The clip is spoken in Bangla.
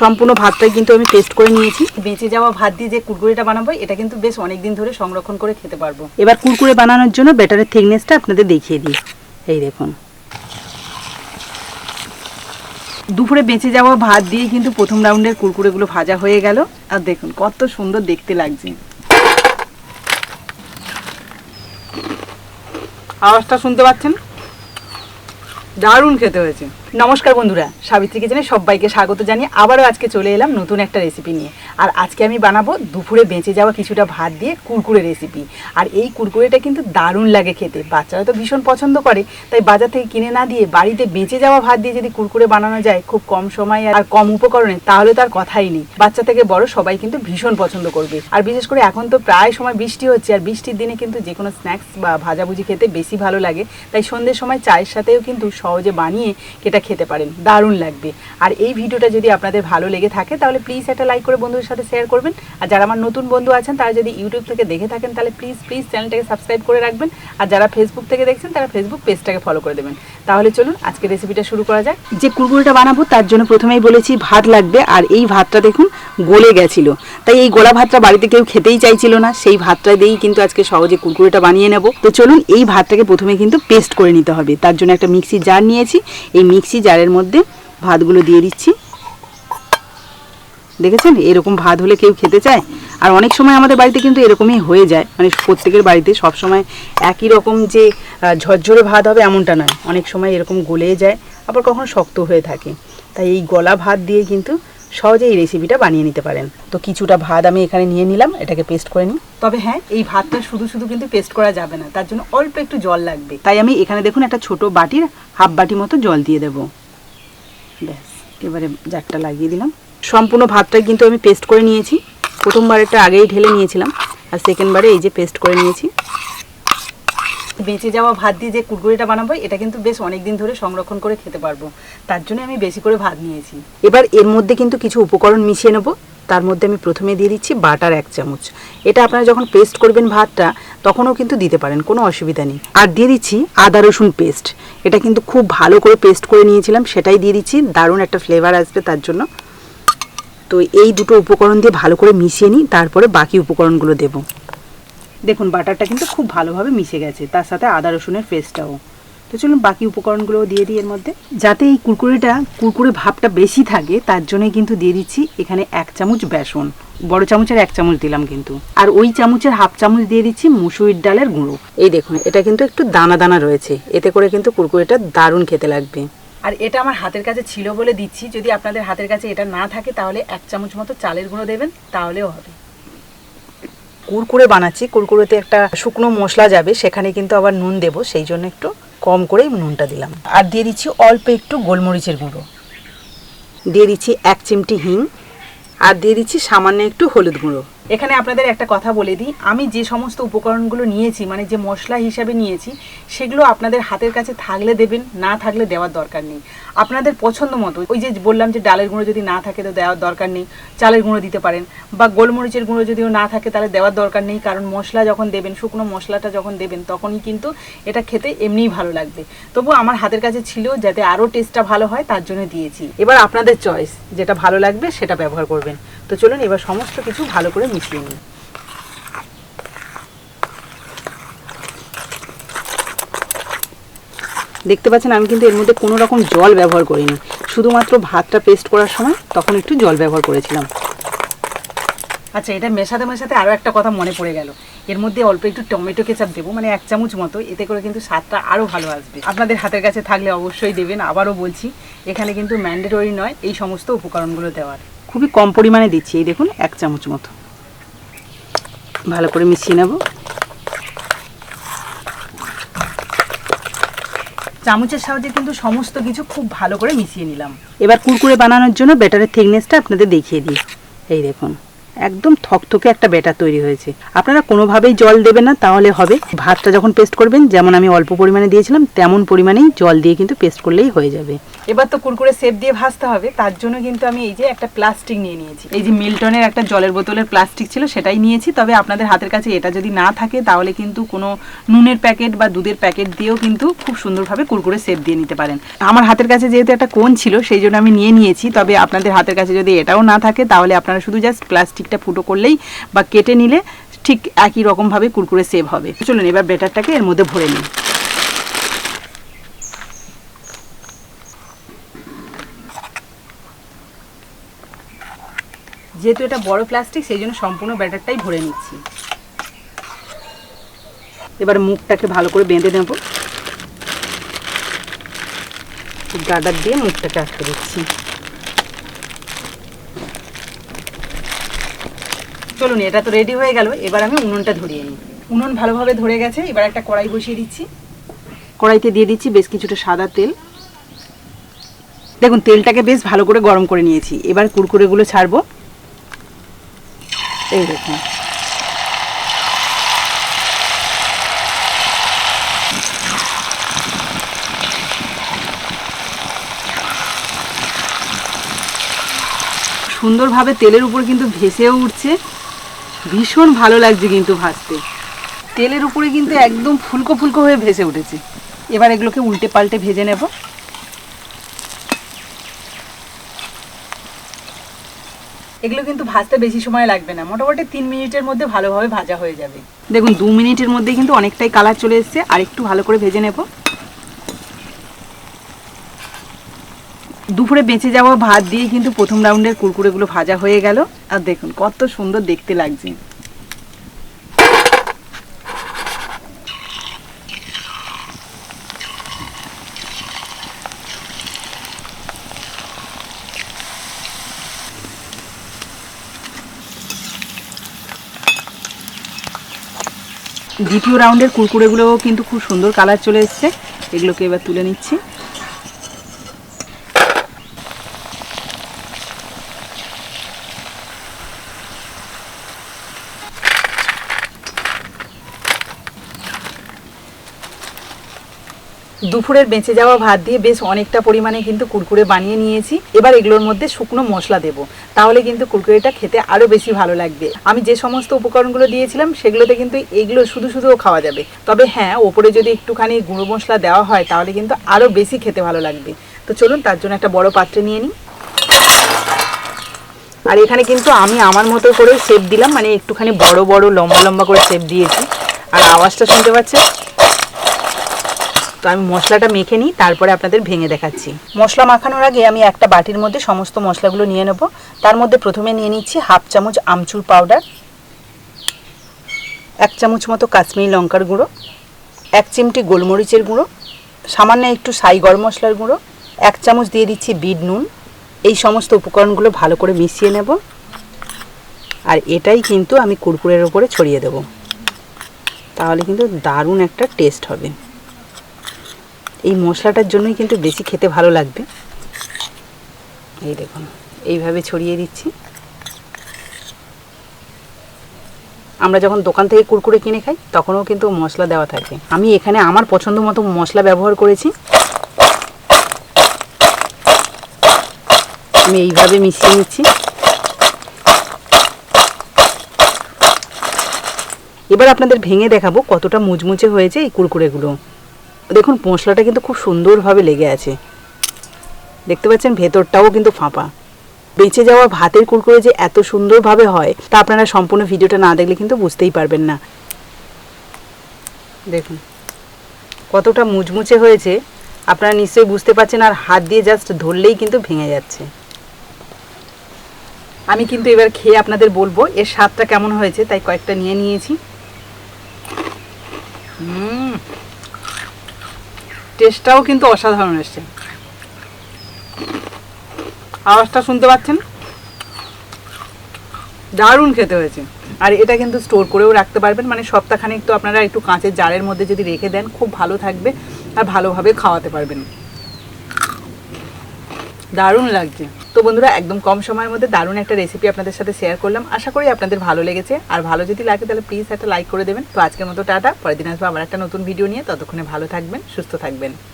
সম্পূর্ণ ভাতটাই কিন্তু আমি পেস্ট করে নিয়েছি। বেঁচে যাওয়া ভাত দিয়ে যে কুরকুরেটা বানাবো, এটা কিন্তু বেশ অনেক দিন ধরে সংরক্ষণ করে খেতে পারব। এবার কুরকুরে বানানোর জন্য ব্যাটারের থিকনেসটা আপনাদের দেখিয়ে দিই। এই দেখুন। দুপুরে বেঁচে যাওয়া ভাত দিয়ে কিন্তু প্রথম রাউন্ডের কুরকুরেগুলো ভাজা হয়ে গেল। আর দেখুন, কত সুন্দর দেখতে লাগছে। আওয়াজটা শুনতে পাচ্ছেন? দারুণ খেতে হয়েছে। নমস্কার বন্ধুরা সাবিত্রী কিচেনে সবাইকে স্বাগত জানিয়ে আবারও আজকে চলে এলাম নতুন একটা রেসিপি নিয়ে। আর আজকে আমি বানাবো দুপুরে বেঁচে যাওয়া কিছুটা ভাত দিয়ে কুরকুরে রেসিপি আর এই কুরকুরেটা কিন্তু দারুণ লাগে খেতে। বাচ্চারা তো ভীষণ পছন্দ করে, তাই বাজার থেকে কিনে না দিয়ে বাড়িতে বেঁচে যাওয়া ভাত দিয়ে যদি কুরকুরে বানানো যায় খুব কম সময়ে আর কম উপকরণে, তাহলে তার কথাই নেই। বাচ্চা থেকে বড় সবাই কিন্তু ভীষণ পছন্দ করবে। আর বিশেষ করে এখন তো প্রায় সময় বৃষ্টি হচ্ছে, আর বৃষ্টির দিনে কিন্তু যে কোনো স্ন্যাক্স বা ভাজাভুজি খেতে বেশি ভালো লাগে। তাই সন্ধ্যের সময় চায়ের সাথেও কিন্তু সহজে বানিয়ে এটা খেতে পারেন, দারুণ লাগবে। আর এই ভিডিওটা যদি আপনাদের ভালো লেগে থাকে, তাহলে প্লিজ একটা লাইক করে বন্ধুদের সাথে শেয়ার করবেন। আর যারা আমার নতুন বন্ধু আছেন, তারা যদি ইউটিউব থেকে দেখে থাকেন, তাহলে প্লিজ প্লিজ চ্যানেলটাকে সাবস্ক্রাইব করে রাখবেন। আর যারা ফেসবুক থেকে দেখছেন, তারা ফেসবুক পেজটাকে ফলো করে দেবেন। তাহলে চলুন আজকে রেসিপিটা শুরু করা যাক। যে কুরকুরিটা বানাবো, তার জন্য প্রথমেই বলেছি ভাত লাগবে, আর এই ভাতটা দেখুন গলে গেছিল। তাই এই গোলা ভাতটা বাড়িতে কেউ খেতেই চাইছিল না, সেই ভাতটা দিয়েই কিন্তু আজকে সহজে কুরকুরিটা বানিয়ে নেব। তো চলুন, এই ভাতটাকে প্রথমে কিন্তু পেস্ট করে নিতে হবে। তার জন্য একটা মিক্সি জার নিয়েছি। এই মিক্সি জারের মধ্যে ভাতগুলো দিয়ে দিচ্ছি। দেখেছেন? এরকম ভাত হলে কেউ খেতে চায়? আর অনেক সময় আমাদের বাড়িতে কিন্তু এরকমই হয়ে যায়। মানে প্রত্যেকের বাড়িতে সব সময় একই রকম যে ঝরঝরে ভাত হবে এমনটা নয়। অনেক সময় এরকম গলে যায়, আবার কখনো শক্ত হয়ে থাকে। তাই এই গলা ভাত দিয়ে কিন্তু সহজে এই রেসিপিটা বানিয়ে নিতে পারেন। তো কিছুটা ভাত আমি এখানে নিয়ে নিলাম, এটাকে পেস্ট করে নিই। তবে হ্যাঁ এই ভাতটা শুধু শুধু কিন্তু পেস্ট করা যাবে না, তার জন্য অল্প একটু জল লাগবে। তাই আমি এখানে দেখুন একটা ছোট বাটির হাফ বাটি মতো জল দিয়ে দেবো। ব্যাস, এবারে জারটা লাগিয়ে দিলাম। সম্পূর্ণ ভাতটাই কিন্তু আমি পেস্ট করে নিয়েছি। প্রথমবার প্রথমবারেরটা আগেই ঢেলে নিয়েছিলাম, আর সেকেন্ডবারে এই যে পেস্ট করে নিয়েছি। বেঁচে যাওয়া ভাত দিয়ে যে কুরকুরিটা বানাবো, এটা কিন্তু বেশ অনেক দিন ধরে সংরক্ষণ করে খেতে পারব। তার জন্য আমি বেশি করে ভাত নিয়েছি। এবার এর মধ্যে কিন্তু কিছু উপকরণ মিশিয়ে নেব। তার মধ্যে আমি প্রথমে দিয়ে দিচ্ছি বাটার এক চামচ। এটা আপনারা যখন পেস্ট করবেন ভাতটা, তখনও কিন্তু দিতে পারেন, কোনো অসুবিধা নেই। আর দিয়ে দিচ্ছি আদা রসুন পেস্ট এটা কিন্তু খুব ভালো করে পেস্ট করে নিয়েছিলাম, সেটাই দিয়ে দিচ্ছি। দারুণ একটা ফ্লেভার আসবে তার জন্য। তো এই দুটো উপকরণ দিয়ে ভালো করে মিশিয়ে নিই, তারপরে বাকি উপকরণগুলো দেব। দেখুন, বাটারটা কিন্তু খুব ভালোভাবে মিশে গেছে, তার সাথে আদা রসুনের পেস্টটাও তো চলুন বাকি উপকরণগুলোও দিয়ে দিই এর মধ্যে। যাতে এই কুরকুরেটা কুরকুরে ভাবটা বেশি থাকে তার জন্যই কিন্তু দিয়ে দিচ্ছি এখানে এক চামচ বেসন। বড় চামচের এক চামচ দিলাম কিন্তু। আর ওই চামচের হাফ চামচ দিয়ে দিচ্ছি মুসুরির ডালের গুঁড়ো। এই দেখুন এটা কিন্তু একটু দানা দানা রয়েছে। এতে করে কিন্তু কুরকুরেটা দারুণ খেতে লাগবে। আর এটা আমার হাতের কাছে ছিল বলে দিচ্ছি যদি আপনাদের হাতের কাছে এটা না থাকে তাহলে এক চামচ মতো চালের গুঁড়ো দেবেন তাহলেও হবে। কুরকুরে বানাচ্ছি। কুরকুরেতে একটা শুকনো মশলা যাবে সেখানে কিন্তু আবার নুন দেব সেই জন্য একটু কম করেই নুনটা দিলাম। আর দিয়ে দিচ্ছি অল্প একটু গোলমরিচের গুঁড়ো। দিয়ে দিচ্ছি এক চিমটি হিং। আর দিয়ে দিচ্ছি সামান্য একটু হলুদ গুঁড়ো। এখানে আপনাদের একটা কথা বলে দিই। আমি যে সমস্ত উপকরণগুলো নিয়েছি মানে যে মশলা হিসাবে নিয়েছি, সেগুলো আপনাদের হাতের কাছে থাকলে দেবেন, না থাকলে দেওয়ার দরকার নেই। আপনাদের পছন্দ মতো, ওই যে বললাম যে ডালের গুঁড়ো যদি না থাকে তো দেওয়ার দরকার নেই, চালের গুঁড়ো দিতে পারেন, বা গোলমরিচের গুঁড়ো যদিও না থাকে তাহলে দেওয়ার দরকার নেই, কারণ মশলা যখন দেবেন, শুকনো মশলাটা যখন দেবেন, তখনই কিন্তু এটা খেতে এমনিই ভালো লাগবে। তবু আমার হাতের কাছে ছিল যাতে আরও টেস্টটা ভালো হয়, তার জন্য দিয়েছি। এবার আপনাদের চয়েস যেটা ভালো লাগবে সেটা ব্যবহার করবেন। তো চলুন এবার সমস্ত কিছু ভালো করে মিশিয়ে নিই। দেখতে পাচ্ছেন আমি কিন্তু এর মধ্যে কোনো রকম জল ব্যবহার করিনি। শুধুমাত্র ভাতটা পেস্ট করার সময় তখন একটু জল ব্যবহার করেছিলাম। আচ্ছা এটা মেশাতে মেশাতে আরও একটা কথা মনে পড়ে গেল। এর মধ্যে অল্প একটু টমেটো কেচাপ দেবো মানে এক চামচ মতো, এতে করে কিন্তু স্বাদটা আরও ভালো আসবে। আপনাদের হাতের কাছে থাকলে অবশ্যই দেবেন, আবারও বলছি, এখানে কিন্তু ম্যান্ডেটরি নয়, এই সমস্ত উপকরণগুলো দেওয়ার। খুবই কম পরিমাণে দিচ্ছি। এই দেখুন, এক চামচ মতো। ভালো করে মিশিয়ে নেব। চামচের সাহায্যে কিন্তু সমস্ত কিছু খুব ভালো করে মিশিয়ে নিলাম। এবার কুরকুরে বানানোর জন্য ব্যাটারের থিকনেসটা আপনাদের দেখিয়ে দিই। এই দেখুন। একদম থকথকে একটা ব্যাটার তৈরি হয়েছে। আপনারা কোনোভাবেই জল দেবেন না, তাহলে হবে ভাতটা যখন পেস্ট করবেন, যেমন আমি অল্প পরিমাণে দিয়েছিলাম, তেমন পরিমাণেই জল দিয়ে কিন্তু পেস্ট করলেই হয়ে যাবে। এবার তো কুরকুরে সেপ দিয়ে ভাজতে হবে, তার জন্য কিন্তু আমি এই যে একটা প্লাস্টিক নিয়ে নিয়েছি। এই যে মিল্টনের একটা জলের বোতলের প্লাস্টিক ছিল, সেটাই নিয়েছি, তবে আপনাদের হাতের কাছে এটা যদি না থাকে, তাহলে কিন্তু কোনো নুনের প্যাকেট বা দুধের প্যাকেট দিয়েও কিন্তু খুব সুন্দরভাবে কুরকুরে সেপ দিয়ে নিতে পারেন। আমার হাতের কাছে যেহেতু একটা কোন ছিল, সেই জন্য আমি নিয়ে নিয়েছি, তবে আপনাদের হাতের কাছে যদি এটাও না থাকে, তাহলে আপনারা শুধু জাস্ট প্লাস্টিকটা ফুটো করলেই বা কেটে নিলে ঠিক একই রকমভাবে কুরকুরে সেভ হবে। চলুন এবার ব্যাটারটাকে এর মধ্যে ভরে নিই। যেহেতু এটা বড় প্লাস্টিক সেই জন্য সম্পূর্ণ ব্যাটারটাই ভরে নিচ্ছি। এবার মুখটাকে ভালো করে বেঁধে নেব। গাডার দিয়ে মুখটাকে আটকে দিচ্ছি। চলুন এটা তো রেডি হয়ে গেল এবার আমি উনুনটা ধরিয়ে নিই। উনুন ভালোভাবে ধরে গেছে এবার একটা কড়াই বসিয়ে দিচ্ছি। কড়াইতে দিয়ে দিচ্ছি বেশ কিছুটা সাদা তেল। দেখুন তেলটাকে বেশ ভালো করে গরম করে নিয়েছি। এবার কুরকুরেগুলো ছাড়বো। এই দেখুন। সুন্দরভাবে তেলের উপর কিন্তু ভেসেও উঠছে। ভীষণ ভালো লাগছে কিন্তু ভাজতে। তেলের উপরে কিন্তু একদম ফুলকো ফুলকো হয়ে ভেসে উঠেছে। এবার এগুলোকে উল্টে পাল্টে ভেজে নেব। এগুলো কিন্তু ভাজতে বেশি সময় লাগবে না। মোটামুটি তিন মিনিটের মধ্যে ভালোভাবে ভাজা হয়ে যাবে। দেখুন, দু মিনিটের মধ্যে কিন্তু অনেকটাই কালার চলে এসছে। আর একটু ভালো করে ভেজে নেব। দুপুরে বেঁচে যাওয়া ভাত দিয়ে কিন্তু প্রথম রাউন্ডের কুরকুরেগুলো ভাজা হয়ে গেল। আর দেখুন, কত সুন্দর দেখতে লাগছে। দ্বিতীয় রাউন্ডের কুরকুরেগুলোও কিন্তু খুব সুন্দর কালার চলে এসছে। এগুলোকে এবার তুলে নিচ্ছি। দুপুরের বেঁচে যাওয়া ভাত দিয়ে বেশ অনেকটা পরিমাণে কিন্তু কুরকুরে বানিয়ে নিয়েছি। এবার এগুলোর মধ্যে শুকনো মশলা দেব। তাহলে কিন্তু কুরকুরেটা খেতে আরও বেশি ভালো লাগবে। আমি যে সমস্ত উপকরণগুলো দিয়েছিলাম, সেগুলোতে কিন্তু এগুলো শুধু শুধুও খাওয়া যাবে। তবে হ্যাঁ ওপরে যদি একটুখানি গুঁড়ো মশলা দেওয়া হয়, তাহলে কিন্তু আরও বেশি খেতে ভালো লাগবে। তো চলুন, তার জন্য একটা বড় পাত্রে নিয়ে নিই। আর এখানে কিন্তু আমি আমার মতো করে শেপ দিলাম মানে একটুখানি বড় বড়, লম্বা লম্বা করে শেপ দিয়েছি। আর আওয়াজটা শুনতে পাচ্ছেন? তো আমি মশলাটা মেখে নিই, তারপরে আপনাদের ভেঙে দেখাচ্ছি। মশলা মাখানোর আগে আমি একটা বাটির মধ্যে সমস্ত মশলাগুলো নিয়ে নেব। তার মধ্যে প্রথমে নিয়ে নিচ্ছি হাফ চামচ আমচুর পাউডার, এক চামচ মতো কাশ্মীরি লঙ্কার গুঁড়ো, এক চিমটি গোলমরিচের গুঁড়ো, সামান্য একটু সাই গরম মশলার গুঁড়ো, এক চামচ দিয়ে দিচ্ছি বিট নুন। এই সমস্ত উপকরণগুলো ভালো করে মিশিয়ে নেব। আর এটাই কিন্তু আমি কুরকুরের ওপরে ছড়িয়ে দেব। তাহলে কিন্তু দারুণ একটা টেস্ট হবে। এই মশলাটার জন্যই কিন্তু বেশি খেতে ভালো লাগবে। এই দেখুন, এইভাবে ছড়িয়ে দিচ্ছি। আমরা যখন দোকান থেকে কুরকুরে কিনে খাই, তখনও কিন্তু মশলা দেওয়া থাকে। আমি এখানে আমার পছন্দ মতো মশলা ব্যবহার করেছি। আমি এইভাবে মিশিয়ে নিচ্ছি। এবার আপনাদের ভেঙে দেখাবো কতটা মুচমুচে হয়েছে এই কুরকুরেগুলো। দেখুন, মশলাটা কিন্তু খুব সুন্দরভাবে লেগে আছে। দেখতে পাচ্ছেন, ভেতরটাও কিন্তু ফাঁপা। বেঁচে যাওয়া ভাতের কুরকুরে যে এত সুন্দরভাবে হয়, তা আপনারা সম্পূর্ণ ভিডিওটা না দেখলে কিন্তু বুঝতেই পারবেন না। দেখুন, কতটা মুচমুচে হয়েছে। আপনারা নিশ্চয়ই বুঝতে পারছেন, আর হাত দিয়ে জাস্ট ধরলেই কিন্তু ভেঙে যাচ্ছে। আমি কিন্তু এবার খেয়ে আপনাদের বলব, এর স্বাদটা কেমন হয়েছে, তাই কয়েকটা নিয়ে নিয়েছি। হুম। টেস্টটাও কিন্তু অসাধারণ এসছে। আওয়াজটা শুনতে পাচ্ছেন? দারুণ খেতে হয়েছে। আর এটা কিন্তু স্টোর করেও রাখতে পারবেন। মানে সপ্তাহখানিক তো আপনারা একটু কাঁচের জারের মধ্যে যদি রেখে দেন, খুব ভালো থাকবে আর ভালোভাবে খাওয়াতে পারবেন। দারুণ লাগছে। তো বন্ধুরা, একদম কম সময়ের মধ্যে দারুণ একটা রেসিপি আপনাদের সাথে শেয়ার করলাম। আশা করি আপনাদের ভালো লেগেছে। আর ভালো যদি লাগে, তাহলে প্লিজ একটা লাইক করে দেবেন। তো আজকের মতো টাটা। পরের দিন আসব আবার একটা নতুন ভিডিও নিয়ে। ততক্ষণে ভালো থাকবেন, সুস্থ থাকবেন।